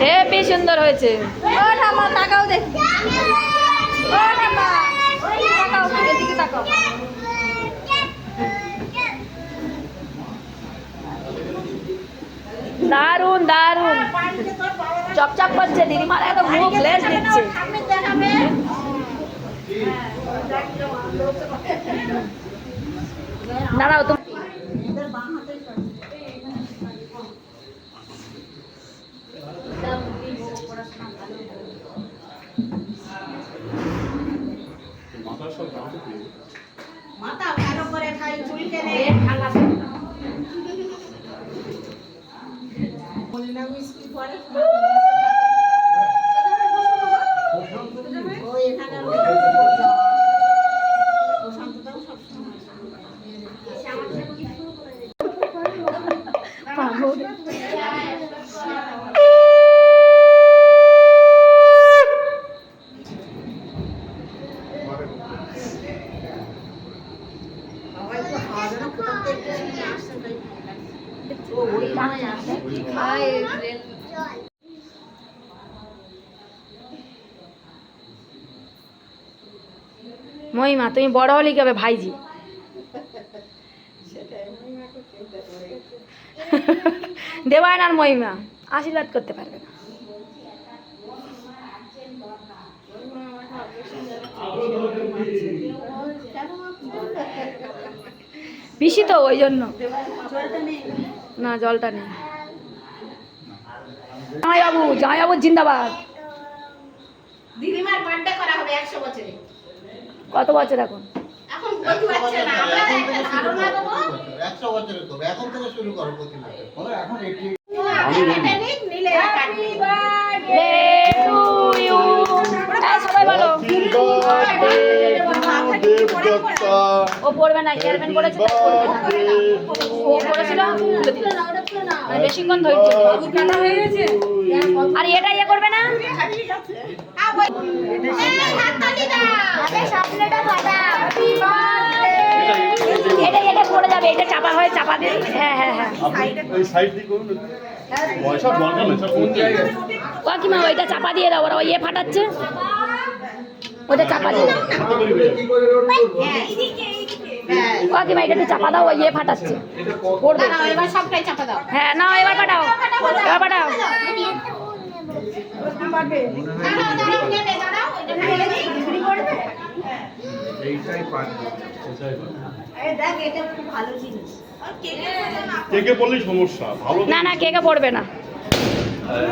Heavy সুন্দর হয়েছে। ও ঠাম্মা তাকাও দেখি। ও ঠাম্মা তাকাও এদিকে তাকাও। দারুণ দারুণ চকচক করছে দিদিমার একদম মুখ লেস দিচ্ছে। দাঁড়াও তুমি মাথা ভালো করে খাই চুল কেনে মলিনা মিষ্টি পরে? ও এখানে প্রশান্তটাও সবসময় সবাই তো খাওয়া দাওয়া করতে একটু সময় আসছে তাই ও ওই সময় আসে মহিমা, তুমি বড় হলে কি হবে ভাইজি? দেবায়ন আর মহিমা, আশীর্বাদ করতে পারবে না। বেশি তো ওই জন্য। না জলটা নেই। জামাইবাবু জামাইবাবু জিন্দাবাদ। দিদিমার বার্থডে করা হবে একশো বছরে। কত বছর এখন? এখন বলতে পারছে না আমরা একটা ধারণা দেবো। একশো বছরের করবে এখন থেকে শুরু করো প্রতি মাসে এখন এটা নিক, নিলে কাটবি। Day to you. এই সবাই বলো। ও পড়বে না চেয়ারম্যান করেছে তাই পড়বে না। ও করেছিল মানে বেশিক্ষণ ধৈর্য আর এটা ইয়ে করবে না। এটা এটা পড়ে যাবে এটা চাপা হয়ে চাপা দিয়ে হ্যাঁ হ্যাঁ হ্যাঁ। সাইড দিয়ে করুন কাকিমা ওইটা চাপা দিয়ে দাও ওরা ওই ইয়ে ফাটাচ্ছে। ওটা চাপা দিয়ে দাও হ্যাঁ। কাকিমা এটা একটু চাপা দাও ওই ইয়ে ফাটাচ্ছে পড়বে দাঁড়াও, এবার সবটাই চাপা দাও হ্যাঁ না এবার পাঠাও এবার পাঠাও দাঁড়াও, দাঁড়াও, নেবে, দাঁড়াও, এটা ফেলে দিই। এইটাই পারবে এটাই দেখ, এটা খুব ভালো জিনিস। আর কে কে না? কে কে সমস্যা ভালো না না কেকে পড়বে না এই,